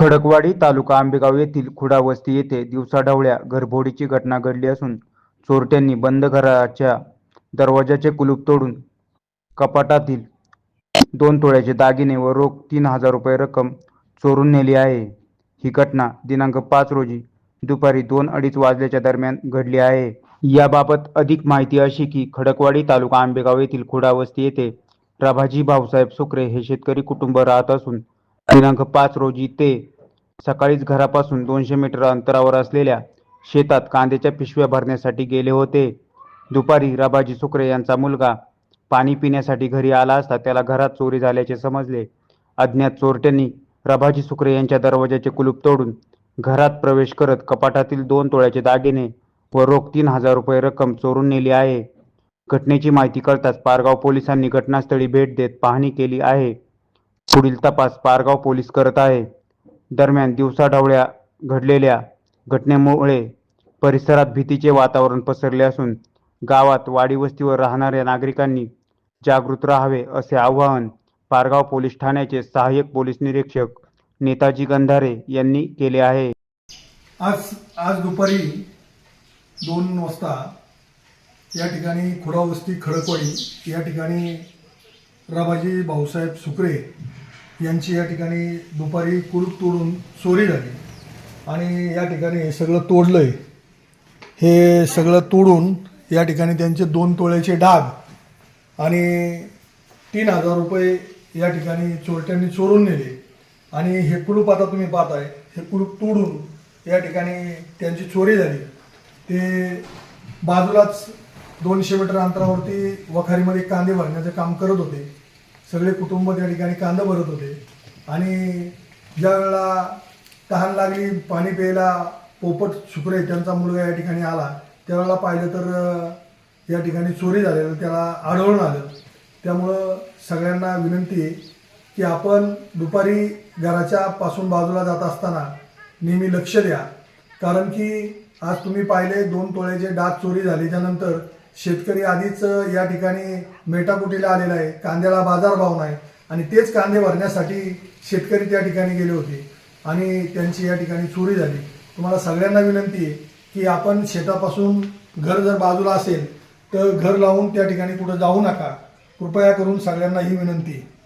खडकवाडी तालुका आंबेगाव येथील खुडावस्ती येथे दिवसाढवळ्या घरफोडीची घटना घडली असून चोरट्यांनी बंद घराच्या दरवाजाचे कुलूप तोडून कपाटातील दोन तोळ्याचे दागिने व रोख तीन हजार रुपये रक्कम चोरून नेली आहे. ही घटना दिनांक पाच रोजी दुपारी दोन अडीच वाजल्याच्या दरम्यान घडली आहे. याबाबत अधिक माहिती अशी की खडकवाडी तालुका आंबेगाव येथील खुडावस्ती येथे प्रभाजी भाऊसाहेब सुकरे हे शेतकरी कुटुंब राहत असून दिनांक पाच रोजी ते सकाळीच घरापासून दोनशे मीटर अंतरावर असलेल्या शेतात कांद्याच्या पिशव्या भरण्यासाठी गेले होते. दुपारी राबाजी सुकरे यांचा मुलगा पाणी पिण्यासाठी घरी आला असता त्याला घरात चोरी झाल्याचे समजले. अज्ञात चोरट्यांनी रभाजी सुकरे यांच्या दरवाजाचे कुलूप तोडून घरात प्रवेश करत कपाटातील दोन तोळ्याचे दागिने व रोख तीन हजार रुपये रक्कम चोरून नेली आहे. घटनेची माहिती कळताच पारगाव पोलिसांनी घटनास्थळी भेट देत पाहणी केली आहे. पुढील तपास पारगाव पोलीस करत आहे. दरम्यान दिवसाढवळ्या घडलेल्या घटनेमुळे परिसरात भीतीचे वातावरण पसरले असून गावात वाडी वस्तीवर राहणाऱ्या नागरिकांनी जागृत राहावे असे आवाहन पारगाव पोलीस ठाण्याचे सहाय्यक पोलीस निरीक्षक नेताजी गंधारे यांनी केले आहे. आज आज दुपारी दोन वाजता या ठिकाणी खुडावस्ती खडकवाडी या ठिकाणी राबाजी भाऊसाहेब सुकरे यांची या ठिकाणी दुपारी कुलूप तोडून चोरी झाली. आणि या ठिकाणी हे सगळं तोडलं आहे हे सगळं तोडून या ठिकाणी त्यांचे दोन तोळ्याचे डाग आणि तीन हजार रुपये या ठिकाणी चोरट्यांनी चोरून नेले. आणि हे कुलूप आता तुम्ही पाहताय हे कुलूप तोडून या ठिकाणी त्यांची चोरी झाली. ते बाजूलाच दोनशे मीटर अंतरावरती वखारीमध्ये कांदे भरण्याचं काम करत होते. सगळे कुटुंब त्या ठिकाणी कांदा भरत होते. आणि ज्या वेळेला तहान लागली पाणी प्यायला पोपट शुक्रे त्यांचा मुलगा या ठिकाणी आला त्यावेळेला पाहिलं तर या ठिकाणी चोरी झालेलं त्याला आढळून आलं. त्यामुळं सगळ्यांना विनंती आहे की आपण दुपारी घराच्या पासून बाजूला जात असताना नेहमी लक्ष द्या. कारण की आज तुम्ही पाहिले दोन तोळ्याचे डाग चोरी झाल्याच्या शेतकरी आधीच या ठिकाणी मेटाकुटीला आलेला आहे. कांद्याला बाजारभाव नाही. आणि तेच कांदे भरण्यासाठी शेतकरी त्या ठिकाणी गेले होते. आणि त्यांची या ठिकाणी चोरी झाली. तुम्हाला सगळ्यांना विनंती आहे की आपण शेतापासून घर जर बाजूला असेल तर घर लावून त्या ठिकाणी कुठं जाऊ नका. कृपया करून सगळ्यांना ही विनंती आहे.